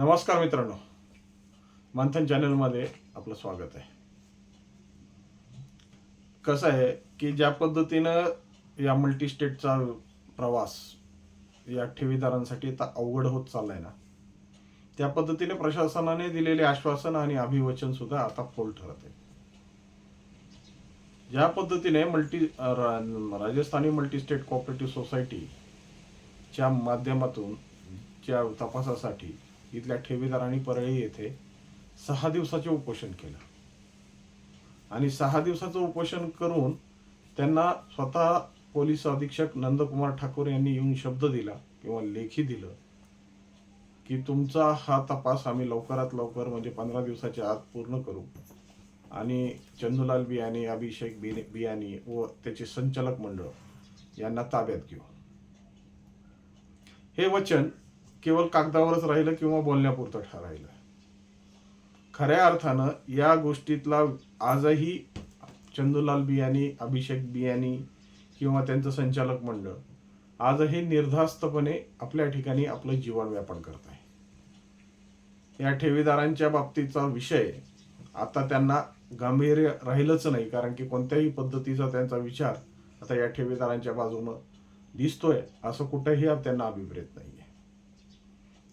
नमस्कार मित्रांनो. मंथन चॅनलमध्ये आपलं स्वागत आहे. कसं आहे की ज्या पद्धतीनं या मल्टीस्टेटचा प्रवास या ठेवीदारांसाठी आता अवघड होत चाललाय ना त्या पद्धतीने प्रशासनाने दिलेले आश्वासन आणि अभिवचन सुद्धा आता फोल ठरत आहे. ज्या पद्धतीने मल्टी राजस्थानी मल्टीस्टेट कोऑपरेटिव्ह सोसायटीच्या माध्यमातून च्या तपासासाठी इथल्या ठेवीदारांनी परळी येथे सहा दिवसाचे उपोषण केलं. आणि सहा दिवसाचं उपोषण करून त्यांना स्वतः पोलीस अधीक्षक नंदकुमार ठाकूर यांनी येऊन शब्द दिला किंवा लेखी दिलं की तुमचा हा तपास आम्ही लवकरात लवकर म्हणजे पंधरा दिवसाच्या आत पूर्ण करू. आणि चंदूलाल बियाणी अभिषेक बि बियाणी व त्याचे संचालक मंडळ यांना ताब्यात घेऊ हे वचन केवळ कागदावरच राहिलं किंवा बोलण्यापुरतं ठरायलं खऱ्या अर्थानं या गोष्टीतला आजही चंदूलाल बियाणी अभिषेक बियाणी किंवा त्यांचं संचालक मंडळ आजही निर्धास्तपणे आपल्या ठिकाणी आपलं जीवन व्यापन करत आहे. या ठेवीदारांच्या बाबतीचा विषय आता त्यांना गांभीर्य राहिलंच नाही कारण की कोणत्याही पद्धतीचा त्यांचा विचार आता या ठेवीदारांच्या बाजूनं दिसतोय असं कुठेही त्यांना अभिप्रेत नाही.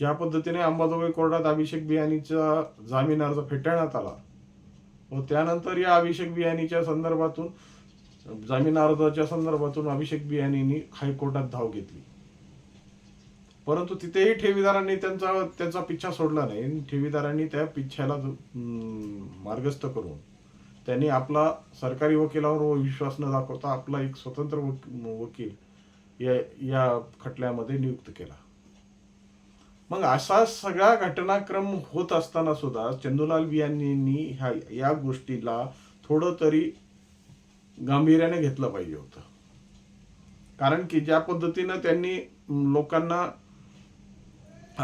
ज्या पद्धतीने अंबाजोगाई कोर्टात अभिषेक बियाणीचा जामीन अर्ज फेटाळण्यात आला व त्यानंतर या अभिषेक बियाणीच्या संदर्भातून जामीन अर्जाच्या संदर्भातून अभिषेक बियाणींनी हायकोर्टात धाव घेतली. परंतु तिथेही ठेवीदारांनी त्यांचा त्यांचा पिच्छा सोडला नाही. ठेवीदारांनी त्या पिच्छ्याला मार्गस्थ करून त्यांनी आपला सरकारी वकिलावर विश्वास न दाखवता आपला एक स्वतंत्र वकील या या खटल्यामध्ये नियुक्त केला. मग असा सगळा घटनाक्रम होत असताना सुद्धा चंदूलाल बियांनी ह्या या गोष्टीला थोडं तरी गांभीर्याने घेतलं पाहिजे होतं. कारण की ज्या पद्धतीनं त्यांनी लोकांना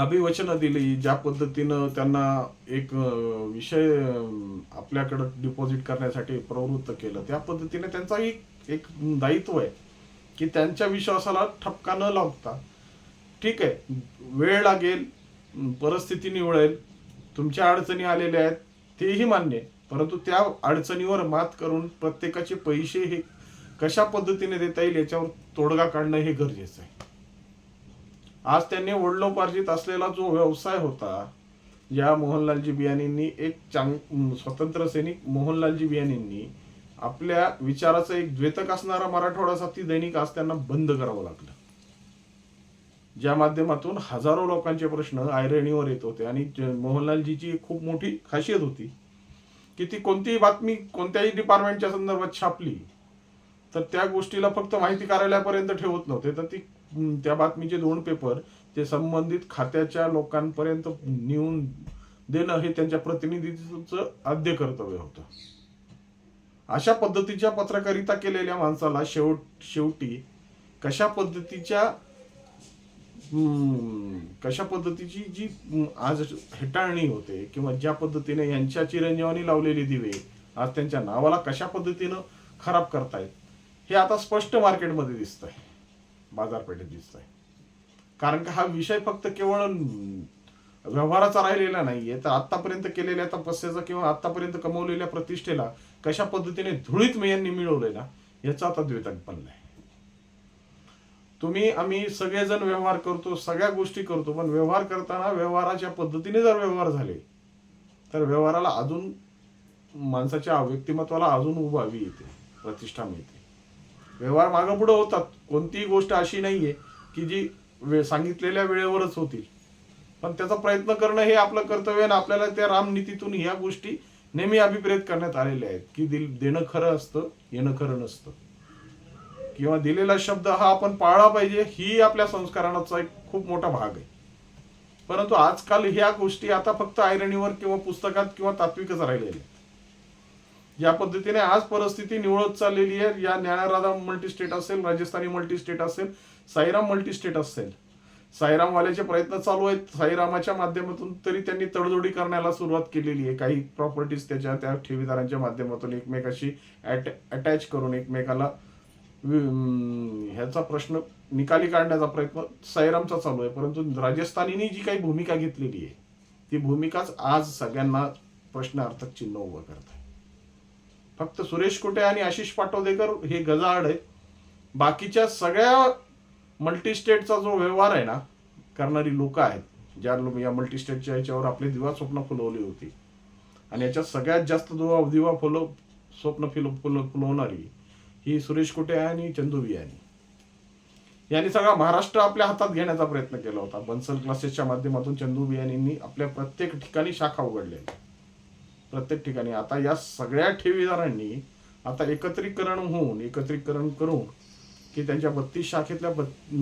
अभिवचनं दिली ज्या पद्धतीनं त्यांना एक विषय आपल्याकडं डिपॉझिट करण्यासाठी प्रवृत्त केलं त्या पद्धतीने त्यांचाही एक दायित्व आहे की त्यांच्या विश्वासाला ठपका न लावता ठीक आहे. वेळ लागेल परिस्थिती निवळेल तुमच्या अडचणी आलेल्या आहेत तेही मान्य आहे. परंतु त्या अडचणीवर मात करून प्रत्येकाचे पैसे हे कशा पद्धतीने देता येईल याच्यावर तोडगा काढणं हे गरजेचं आहे. आज त्यांनी वडिलोपार्जित असलेला जो व्यवसाय होता या मोहनलालजी बियाणींनी एक चांग स्वतंत्र सैनिक मोहनलालजी बियाणींनी आपल्या विचाराचा एक द्वेतक असणारा मराठवाडा साथी दैनिक आज त्यांना बंद करावं लागलं. ज्या माध्यमातून हजारो लोकांचे प्रश्न आयरणीवर येत होते. आणि मोहनलालजीची एक खूप मोठी खासियत होती की ती कोणतीही बातमी कोणत्याही डिपार्टमेंटच्या संदर्भात छापली तर त्या गोष्टीला फक्त माहिती कार्यालयापर्यंत ठेवत नव्हते. तर ती त्या बातमीचे दोन पेपर ते संबंधित खात्याच्या लोकांपर्यंत नेऊन देणं हे त्यांच्या प्रतिनिधीचं आद्य कर्तव्य होतं. अशा पद्धतीच्या पत्रकारिता केलेल्या माणसाला शेवट शेवटी कशा पद्धतीच्या कशा पद्धतीची जी आज हेटाळणी होते किंवा ज्या पद्धतीने यांच्या चिरंजीवानी लावलेली दिवे आज त्यांच्या नावाला कशा पद्धतीनं खराब करतायत हे आता स्पष्ट मार्केटमध्ये दिसत आहे बाजारपेठेत दिसत आहे कारण का हा विषय फक्त केवळ व्यवहाराचा राहिलेला नाहीये. तर आतापर्यंत केलेल्या तपस्याचा किंवा आतापर्यंत कमवलेल्या प्रतिष्ठेला कशा पद्धतीने धुळीत यांनी मिळवलेला याचा आता द्वेतक बनलाय तुम्ही आम्ही सगळेजण व्यवहार करतो सगळ्या गोष्टी करतो पण व्यवहार करताना व्यवहाराच्या पद्धतीने जर व्यवहार झाले तर व्यवहाराला अजून माणसाच्या व्यक्तिमत्वाला अजून उभावी येते प्रतिष्ठा मिळते. व्यवहार मागं पुढं होतात. कोणतीही गोष्ट अशी नाहीये की जी वे सांगितलेल्या वेळेवरच होतील. पण त्याचा प्रयत्न करणं हे आपलं कर्तव्य आणि आपल्याला त्या रामनीतीतून ह्या गोष्टी नेहमी अभिप्रेत करण्यात आलेल्या आहेत की दिल देणं खरं असतं येणं खरं नसतं. किंवा दिलेला शब्द हा आपण पाळला पाहिजे ही आपल्या संस्कारांचा एक खूप मोठा भाग आहे. परंतु आजकाल ह्या गोष्टी आता फक्त आयरणीवर किंवा पुस्तकात किंवा तात्विकच राहिलेल्या आहेत. ज्या पद्धतीने आज परिस्थिती निवळत चाललेली आहे या ज्ञानराधा मल्टीस्टेट असेल राजस्थानी मल्टी स्टेट असेल साईराम मल्टी स्टेट असेल साईरामवाल्याचे प्रयत्न चालू आहेत साईरामाच्या माध्यमातून तरी त्यांनी तडजोडी करण्याला सुरुवात केलेली आहे. काही प्रॉपर्टीज त्याच्या त्या ठेवीदारांच्या माध्यमातून एकमेकाशी अटॅच करून एकमेकाला ह्याचा प्रश्न निकाली काढण्याचा प्रयत्न सैरामचा चालू आहे परंतु राजस्थानीने जी काही भूमिका घेतलेली आहे ती भूमिकाच आज सगळ्यांना प्रश्नार्थक चिन्ह उभं करत आहे. फक्त सुरेश कुटे आणि आशिष पाटोदेकर हे गजाआड आहेत. बाकीच्या सगळ्या मल्टीस्टेटचा जो व्यवहार आहे ना करणारी लोक आहेत ज्या लो- या मल्टीस्टेटच्या याच्यावर आपली दिवा स्वप्न फुलवली होती. आणि याच्यात सगळ्यात जास्त दिवा दिवा फुलव स्वप्न फुल फुल फुलवणारी ही सुरेश कुटे आणि चंदू बियानी यांनी सगळा महाराष्ट्र आपल्या हातात घेण्याचा प्रयत्न केला होता. बन्सल क्लासेसच्या माध्यमातून चंदू बियानींनी आपल्या प्रत्येक ठिकाणी शाखा उघडलेल्या प्रत्येक ठिकाणी. आता या सगळ्या ठेवीदारांनी आता एकत्रीकरण होऊन एकत्रीकरण करून की त्यांच्या बत्तीस शाखेतल्या बत्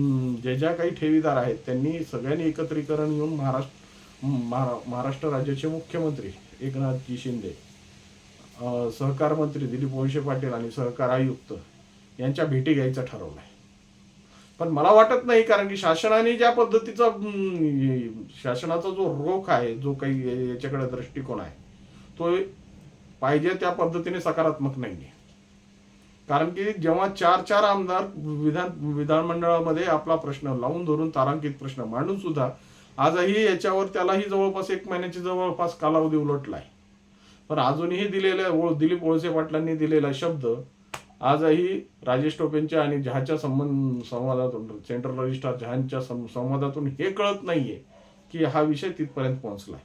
जे ज्या काही ठेवीदार आहेत त्यांनी सगळ्यांनी एकत्रीकरण येऊन महाराष्ट्र महारा- महाराष्ट्र राज्याचे मुख्यमंत्री एकनाथजी शिंदे सहकार मंत्री दिलीप वळसे पाटील आणि सहकार आयुक्त यांच्या भेटी घ्यायचं ठरवलं आहे. पण मला वाटत नाही कारण की शासनाने ज्या पद्धतीचा शासनाचा जो रोख आहे जो काही याच्याकडे दृष्टिकोन आहे तो पाहिजे त्या पद्धतीने सकारात्मक नाहीये. कारण की जेव्हा चार चार आमदार विधान विधानमंडळामध्ये आपला प्रश्न लावून धरून तारांकित प्रश्न मांडून सुद्धा आजही याच्यावर त्यालाही जवळपास एक महिन्याची जवळपास कालावधी उलटला आहे पण अजूनही दिलेल्या ओळ- दिलीप वळसे पाटलांनी दिलेला शब्द आजही राजेश टोपेंच्या आणि जहाच्या संबंध संवादातून सेंट्रल रजिस्ट्रार जहांच्या संवादातून हे कळत नाहीये की हा विषय तिथपर्यंत पोहोचलाय.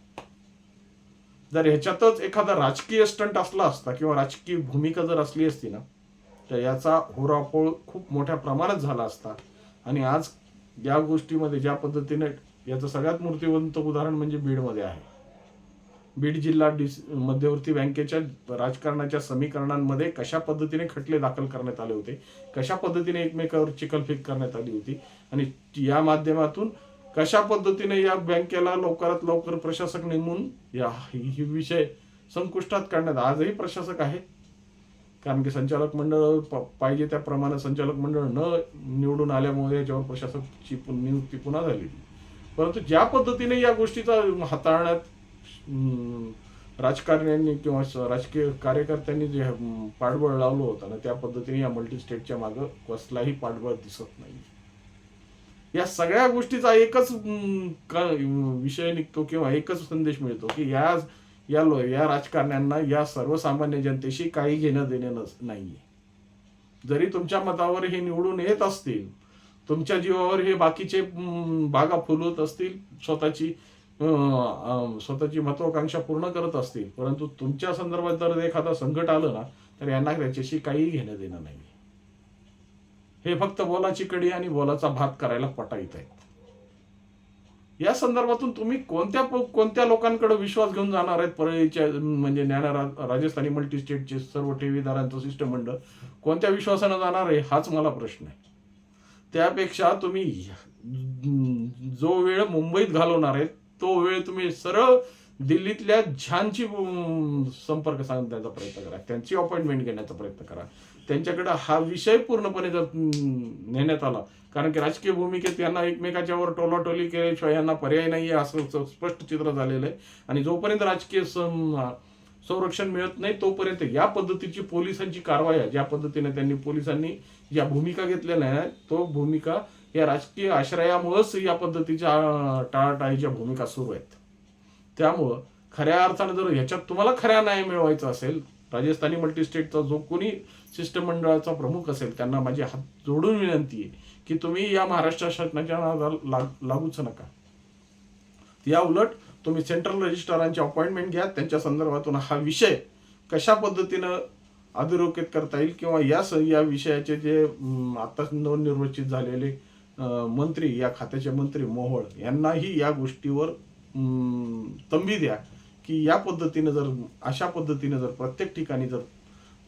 जर ह्याच्यातच एखादा राजकीय स्टंट असला असता किंवा राजकीय भूमिका जर असली असती ना तर याचा होरापोळ खूप मोठ्या प्रमाणात झाला असता. आणि आज या गोष्टीमध्ये ज्या पद्धतीने याचं सगळ्यात मूर्तिवंत उदाहरण म्हणजे बीडमध्ये आहे. बीड जिल्हा डिस मध्यवर्ती बँकेच्या राजकारणाच्या समीकरणांमध्ये कशा पद्धतीने खटले दाखल करण्यात आले होते? कशा पद्धतीने एकमेकावर चिकलफेक करण्यात आली होती? आणि या माध्यमातून कशा पद्धतीने या बँकेला लवकरात लवकर प्रशासक नेमून या ही विषय संकुष्टात काढण्यात आजही प्रशासक आहे? कारण की संचालक मंडळ प- पाहिजे त्याप्रमाणे संचालक मंडळ न निवडून आल्यामुळे याच्यावर प्रशासकची पु- नियुक्ती पुन्हा झाली परंतु ज्या पद्धतीने या गोष्टीचा हाताळण्यात राजकारण्यांनी किंवा राजकीय कार्यकर्त्यांनी जे पाठबळ लावलं होतं ना त्या पद्धतीने या मल्टी स्टेटच्या मागं कसलाही पाठबळ दिसत नाही. या सगळ्या गोष्टीचा एकच विषय निघतो किंवा एकच संदेश मिळतो की या या लो या राजकारण्यांना या सर्वसामान्य जनतेशी काही घेणं देणं नस नाहीये. जरी तुमच्या मतावर हे निवडून येत असतील तुमच्या जीवावर हे बाकीचे बागा फुलवत असतील स्वतःची स्वतःची महत्वाकांक्षा पूर्ण करत असतील परंतु तुमच्या संदर्भात जर एखादा संकट आलं ना तर यांना त्याच्याशी काही घेणं देणं नाही. हे फक्त बोलाची कडी आणि बोलाचा भात करायला पटाईत आहेत. या संदर्भातून तुम्ही कोणत्या कोणत्या लोकांकडे विश्वास घेऊन जाणार आहेत? परळीच्या म्हणजे ज्ञाना राजस्थानी मल्टी स्टेटचे सर्व ठेवीदारांचं शिष्टमंडळ कोणत्या विश्वासानं जाणार आहे हाच मला प्रश्न आहे. त्यापेक्षा तुम्ही जो वेळ मुंबईत घालवणार आहेत तो वेळ तुम्ही सरळ दिल्लीतल्या छानशी संपर्क साधण्याचा प्रयत्न करा. त्यांची अपॉइंटमेंट घेण्याचा प्रयत्न करा. त्यांच्याकडे हा विषय पूर्णपणे जर नेण्यात आला. कारण की राजकीय भूमिकेत यांना एकमेकाच्यावर टोलाटोली केल्याशिवाय यांना पर्याय नाही आहे असं स्पष्ट चित्र झालेलं आहे. आणि जोपर्यंत राजकीय संरक्षण मिळत नाही तोपर्यंत या पद्धतीची पोलिसांची कारवाई आहे. ज्या पद्धतीने त्यांनी पोलिसांनी ज्या भूमिका घेतलेल्या आहेत तो भूमिका या राजकीय आश्रयामुळेच या पद्धतीच्या टाळाटाळीच्या भूमिका सुरू आहेत. त्यामुळं खऱ्या अर्थानं जर ह्याच्यात तुम्हाला खऱ्या न्याय मिळवायचा असेल राजस्थानी मल्टीस्टेटचा जो कोणी शिष्टमंडळाचा प्रमुख असेल त्यांना माझी हात जोडून विनंती आहे की तुम्ही या महाराष्ट्र शासनाच्या नादाला लाग- लागूच नका. या उलट तुम्ही सेंट्रल रजिस्ट्रारांची अपॉइंटमेंट घ्या त्यांच्या संदर्भातून हा विषय कशा पद्धतीनं अधोरेखित करता येईल किंवा या स या विषयाचे जे आता नवनिर्वचित झालेले मंत्री या खात्याचे मंत्री मोहोळ यांनाही या गोष्टीवर तंबी द्या की या पद्धतीनं जर अशा पद्धतीनं जर प्रत्येक ठिकाणी जर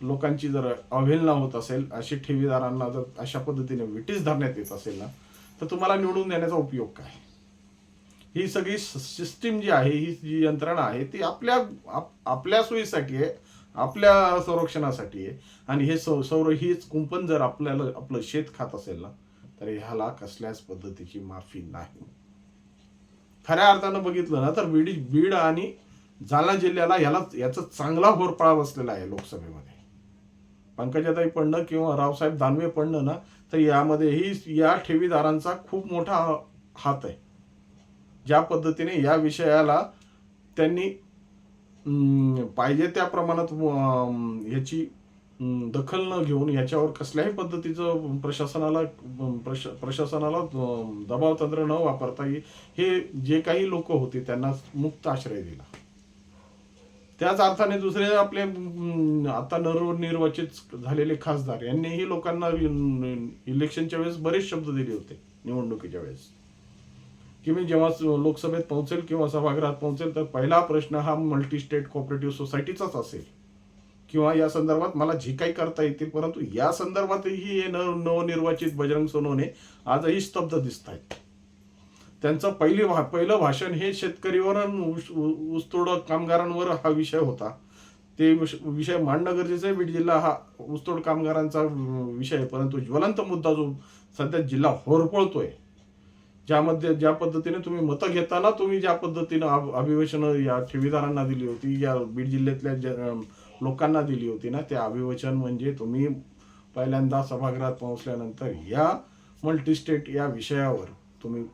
लोकांची जर अवहेलना होत असेल अशी ठेवीदारांना जर अशा पद्धतीने विटीस धरण्यात येत असेल ना तर तुम्हाला निवडून देण्याचा उपयोग काय? ही सगळी सिस्टीम जी आहे ही जी यंत्रणा आहे ती आपल्या आपल्या सोयीसाठी आहे आपल्या संरक्षणासाठी आहे. आणि हे सौ सौर हीच कुंपण जर आपल्याला आपलं शेत खात असेल ना तर ह्याला कसल्याच पद्धतीची माफी नाही. खऱ्या अर्थानं बघितलं ना तर बीड बीड आणि जालना जिल्ह्याला याला याचा चांगला होरपळा बसलेला आहे लोकसभेमध्ये. पंकजाताई पडणं किंवा रावसाहेब दानवे पडणं ना तर यामध्येही या ठेवीदारांचा खूप मोठा हात आहे. ज्या पद्धतीने या विषयाला त्यांनी पाहिजे त्या प्रमाणात याची दखल न घेऊन याच्यावर कसल्याही पद्धतीचं प्रशासनाला प्रश प्रशासनाला दबाव तंत्र न वापरता येईल हे जे काही लोक होते त्यांना मुक्त आश्रय दिला. त्याच अर्थाने दुसरे आपले आता नवनिर्वाचित झालेले खासदार यांनीही लोकांना इलेक्शनच्या वेळेस बरेच शब्द दिले होते निवडणुकीच्या वेळेस. की मी जेव्हा लोकसभेत पोहोचेल किंवा सभागृहात पोहोचेल तर पहिला प्रश्न हा मल्टी स्टेट कॉपरेटिव्ह सोसायटीचाच असेल. किंवा या संदर्भात मला जे काही करता येतील परंतु या संदर्भातही हे नवनिर्वाचित बजरंग सोनवणे आजही स्तब्ध दिसत आहेत त्यांचं पहिली भा पहिलं भाषण हे शेतकरीवर अन ऊसतोड कामगारांवर हा विषय होता. ते विषय मांडणं गरजेचं आहे. बीड जिल्हा हा ऊसतोड कामगारांचा विषय आहे. परंतु ज्वलंत मुद्दा जो सध्या जिल्हा होरपळतोय ज्यामध्ये ज्या पद्धतीने तुम्ही मतं घेताना तुम्ही ज्या पद्धतीनं अभिवेशनं या ठेवीदारांना दिली होती या बीड जिल्ह्यातल्या ज्या लोकांना दिली होती ना ते अभिवचन म्हणजे तुम्ही पहिल्यांदा सभागृहात पोहोचल्यानंतर या मल्टीस्टेट या विषयावर तुम्ही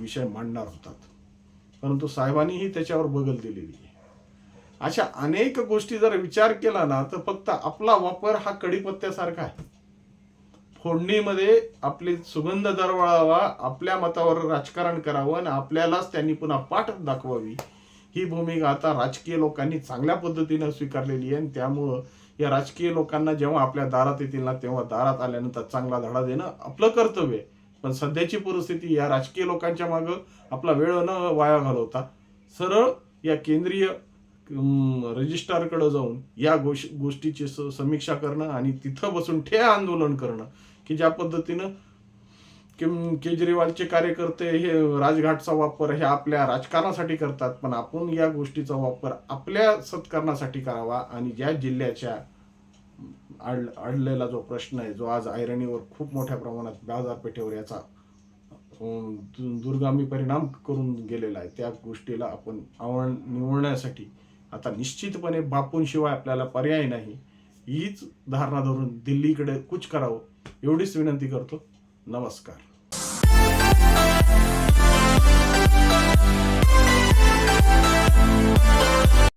विषय मांडणार होतात. परंतु साहेबांनीही त्याच्यावर बगल दिलेली आहे. अशा अनेक गोष्टी जर विचार केला ना तर फक्त आपला वापर हा कडीपत्त्यासारखा आहे. फोडणीमध्ये आपली सुगंध दरवळावा आपल्या मतावर राजकारण करावं आणि आपल्यालाच त्यांनी पुन्हा पाठ दाखवावी ही भूमिका आता राजकीय लोकांनी चांगल्या पद्धतीनं स्वीकारलेली आहे आणि त्यामुळं या राजकीय लोकांना जेव्हा आपल्या दारात येतील ना तेव्हा दारात आल्यानंतर चांगला धडा देणं आपलं कर्तव्य आहे. पण सध्याची परिस्थिती या राजकीय लोकांच्या मागं आपला वेळ न वाया घालवता सरळ या केंद्रीय रजिस्ट्रारकडे जाऊन या गोष गोष्टीची स- समीक्षा करणं आणि तिथं बसून ठे आंदोलन करणं की ज्या पद्धतीनं किम केजरीवालचे कार्यकर्ते हे राजघाटचा वापर हे आपल्या राजकारणासाठी करतात पण आपण या गोष्टीचा वापर आपल्या सत्कारणासाठी करावा आणि ज्या जिल्ह्याच्या अड अडलेला जो प्रश्न आहे जो आज ऐरणीवर खूप मोठ्या प्रमाणात बाजारपेठेवर याचा दु- दुर्गामी परिणाम करून गेलेला आहे त्या गोष्टीला आपण आवड निवडण्यासाठी आता निश्चितपणे बापूंशिवाय आपल्याला पर्याय नाही. हीच धारणा धरून दिल्लीकडे कुछ करावं एवढीच विनंती करतो. नमस्कार.